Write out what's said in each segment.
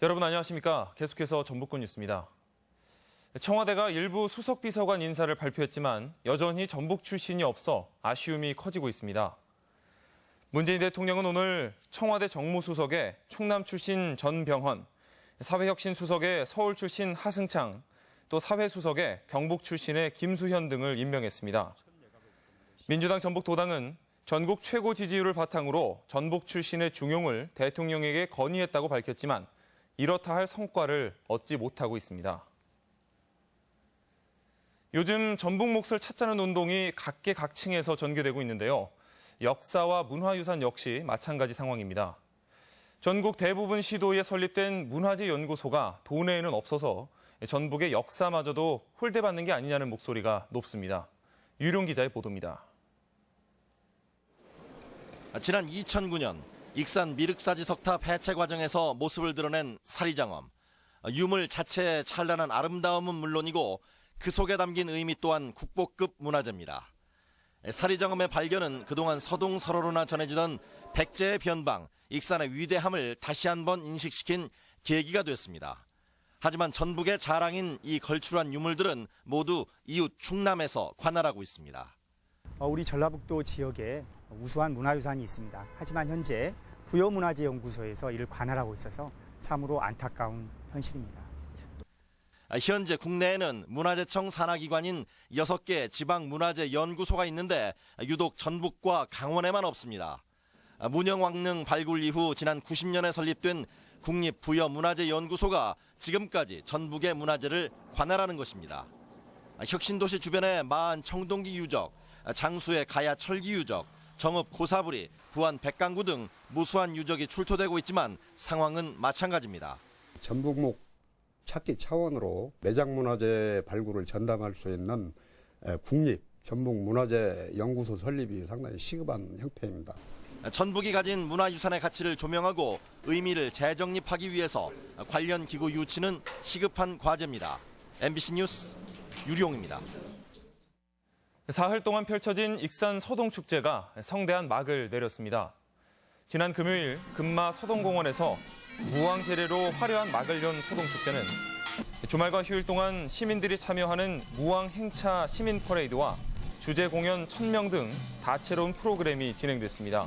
여러분 안녕하십니까? 계속해서 전북권 뉴스입니다. 청와대가 일부 수석 비서관 인사를 발표했지만 여전히 전북 출신이 없어 아쉬움이 커지고 있습니다. 문재인 대통령은 오늘 청와대 정무수석에 충남 출신 전병헌, 사회혁신 수석에 서울 출신 하승창, 또 사회수석에 경북 출신의 김수현 등을 임명했습니다. 민주당 전북도당은 전국 최고 지지율을 바탕으로 전북 출신의 중용을 대통령에게 건의했다고 밝혔지만 이렇다 할 성과를 얻지 못하고 있습니다. 요즘 전북 몫을 찾자는 운동이 각계각층에서 전개되고 있는데요. 역사와 문화유산 역시 마찬가지 상황입니다. 전국 대부분 시도에 설립된 문화재 연구소가 도내에는 없어서 전북의 역사마저도 홀대받는 게 아니냐는 목소리가 높습니다. 유룡 기자의 보도입니다. 지난 2009년 익산 미륵사지 석탑 해체 과정에서 모습을 드러낸 사리장엄. 유물 자체의 찬란한 아름다움은 물론이고 그 속에 담긴 의미 또한 국보급 문화재입니다. 사리장엄의 발견은 그동안 서동서로로나 전해지던 백제의 변방, 익산의 위대함을 다시 한번 인식시킨 계기가 됐습니다. 하지만 전북의 자랑인 이 걸출한 유물들은 모두 이웃 충남에서 관할하고 있습니다. 어, 우리 전라북도 지역에 우수한 문화유산이 있습니다. 하지만 현재 부여문화재연구소에서 이를 관할하고 있어서 참으로 안타까운 현실입니다. 현재 국내에는 문화재청 산하기관인 6개 지방문화재연구소가 있는데 유독 전북과 강원에만 없습니다. 문영왕릉 발굴 이후 지난 90년에 설립된 국립부여문화재연구소가 지금까지 전북의 문화재를 관할하는 것입니다. 혁신도시 주변의 마한 청동기 유적, 장수의 가야 철기 유적, 정읍 고사부리, 부안 백강구 등 무수한 유적이 출토되고 있지만 상황은 마찬가지입니다. 전북목 찾기 차원으로 매장문화재 발굴을 전담할 수 있는 에, 국립 전북문화재 연구소 설립이 상당히 시급한 형편입니다. 전북이 가진 문화유산의 가치를 조명하고 의미를 재정립하기 위해서 관련 기구 유치는 시급한 과제입니다. MBC 뉴스 유룡입니다. 사흘 동안 펼쳐진 익산 서동축제가 성대한 막을 내렸습니다. 지난 금요일 금마 서동공원에서 무왕 재래로 화려한 막을 연 서동축제는 주말과 휴일 동안 시민들이 참여하는 무왕 행차 시민 퍼레이드와 주제 공연 1000명 등 다채로운 프로그램이 진행됐습니다.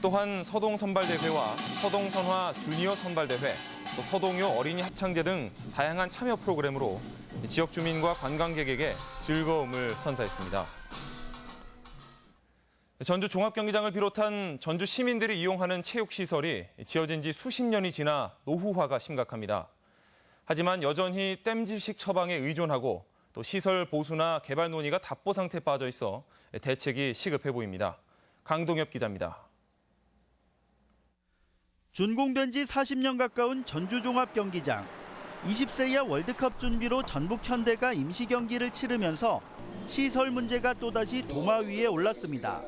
또한 서동 선발대회와 서동 선화 주니어 선발대회, 또 서동요 어린이 합창제 등 다양한 참여 프로그램으로 지역 주민과 관광객에게 즐거움을 선사했습니다. 전주 종합경기장을 비롯한 전주 시민들이 이용하는 체육시설이 지어진 지 수십 년이 지나 노후화가 심각합니다. 하지만 여전히 땜질식 처방에 의존하고 또 시설 보수나 개발 논의가 답보 상태에 빠져 있어 대책이 시급해 보입니다. 강동엽 기자입니다. 준공된 지 40년 가까운 전주종합경기장. 20세 이하 월드컵 준비로 전북 현대가 임시 경기를 치르면서 시설 문제가 또다시 도마 위에 올랐습니다.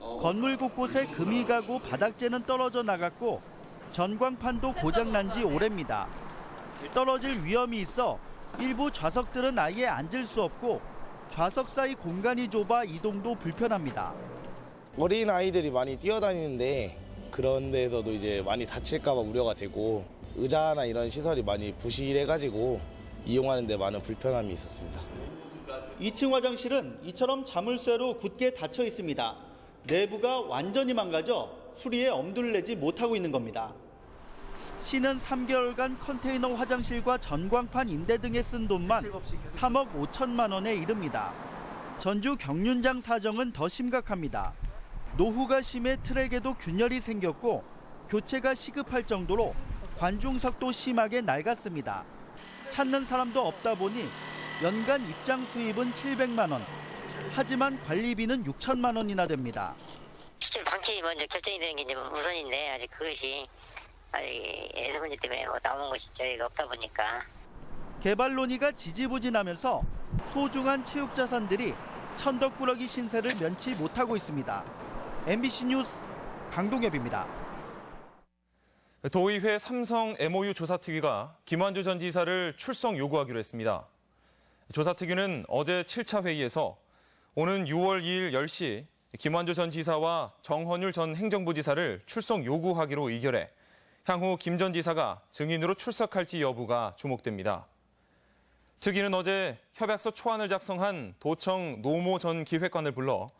건물 곳곳에 금이 가고 바닥재는 떨어져 나갔고 전광판도 고장난 지 오래입니다. 떨어질 위험이 있어 일부 좌석들은 아예 앉을 수 없고 좌석 사이 공간이 좁아 이동도 불편합니다. 어린 아이들이 많이 뛰어다니는데 그런 데서도 이제 많이 다칠까봐 우려가 되고 의자나 이런 시설이 많이 부실해가지고 이용하는데 많은 불편함이 있었습니다. 2층 화장실은 이처럼 자물쇠로 굳게 닫혀 있습니다. 내부가 완전히 망가져 수리에 엄두를 내지 못하고 있는 겁니다. 시는 3개월간 컨테이너 화장실과 전광판 임대 등에 쓴 돈만 3억 5천만 원에 이릅니다. 전주 경륜장 사정은 더 심각합니다. 노후가 심해 트랙에도 균열이 생겼고 교체가 시급할 정도로 관중석도 심하게 낡았습니다. 찾는 사람도 없다 보니 연간 입장 수입은 700만 원. 하지만 관리비는 6천만 원이나 됩니다. 수출 방침이 먼저 결정이 되는 게 이제 우선인데 아직 그것이 아직 예산 문제 때문에 뭐 나온 것이 저희가 없다 보니까 개발 논의가 지지부진하면서 소중한 체육 자산들이 천덕꾸러기 신세를 면치 못하고 있습니다. MBC 뉴스 강동엽입니다. 도의회 삼성 MOU 조사특위가 김완주 전 지사를 출석 요구하기로 했습니다. 조사특위는 어제 7차 회의에서 오는 6월 2일 10시 김완주 전 지사와 정헌율 전 행정부 지사를 출석 요구하기로 의결해 향후 김 전 지사가 증인으로 출석할지 여부가 주목됩니다. 특위는 어제 협약서 초안을 작성한 도청 노모 전 기획관을 불러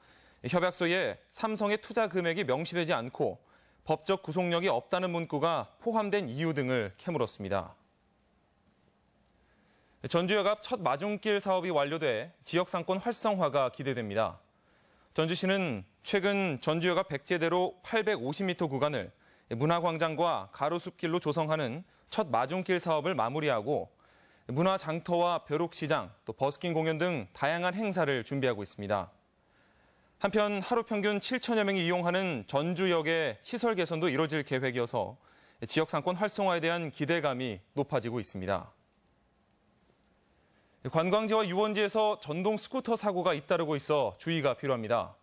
협약서에 삼성의 투자 금액이 명시되지 않고 법적 구속력이 없다는 문구가 포함된 이유 등을 캐물었습니다. 전주역앞 첫 마중길 사업이 완료돼 지역 상권 활성화가 기대됩니다. 전주시는 최근 전주역앞 백제대로 850m 구간을 문화광장과 가로수길로 조성하는 첫 마중길 사업을 마무리하고 문화 장터와 벼룩시장, 또 버스킹 공연 등 다양한 행사를 준비하고 있습니다. 한편 하루 평균 7천여 명이 이용하는 전주역의 시설 개선도 이뤄질 계획이어서 지역 상권 활성화에 대한 기대감이 높아지고 있습니다. 관광지와 유원지에서 전동 스쿠터 사고가 잇따르고 있어 주의가 필요합니다.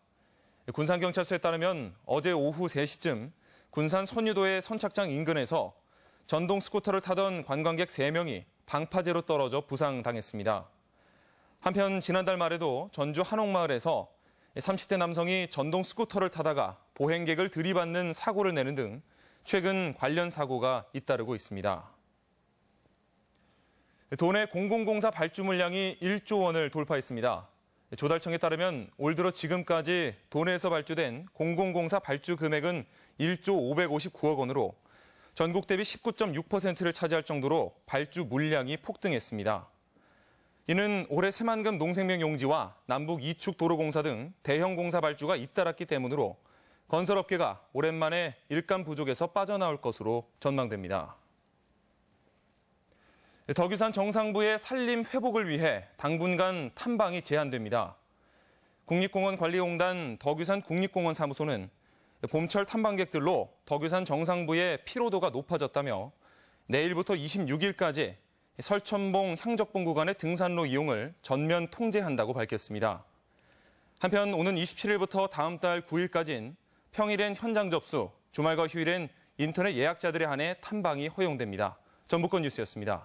군산경찰서에 따르면 어제 오후 3시쯤 군산 선유도의 선착장 인근에서 전동 스쿠터를 타던 관광객 3명이 방파제로 떨어져 부상당했습니다. 한편 지난달 말에도 전주 한옥마을에서 30대 남성이 전동 스쿠터를 타다가 보행객을 들이받는 사고를 내는 등 최근 관련 사고가 잇따르고 있습니다. 도내 공공공사 발주 물량이 1조 원을 돌파했습니다. 조달청에 따르면 올 들어 지금까지 도내에서 발주된 공공공사 발주 금액은 1조 559억 원으로 전국 대비 19.6%를 차지할 정도로 발주 물량이 폭등했습니다. 이는 올해 새만금 농생명 용지와 남북 이축 도로공사 등 대형 공사 발주가 잇따랐기 때문으로 건설업계가 오랜만에 일감 부족에서 빠져나올 것으로 전망됩니다. 덕유산 정상부의 산림 회복을 위해 당분간 탐방이 제한됩니다. 국립공원 관리공단 덕유산 국립공원 사무소는 봄철 탐방객들로 덕유산 정상부의 피로도가 높아졌다며 내일부터 26일까지 설천봉 향적봉 구간의 등산로 이용을 전면 통제한다고 밝혔습니다. 한편 오는 27일부터 다음 달 9일까지는 평일엔 현장 접수, 주말과 휴일엔 인터넷 예약자들에 한해 탐방이 허용됩니다. 전북권 뉴스였습니다.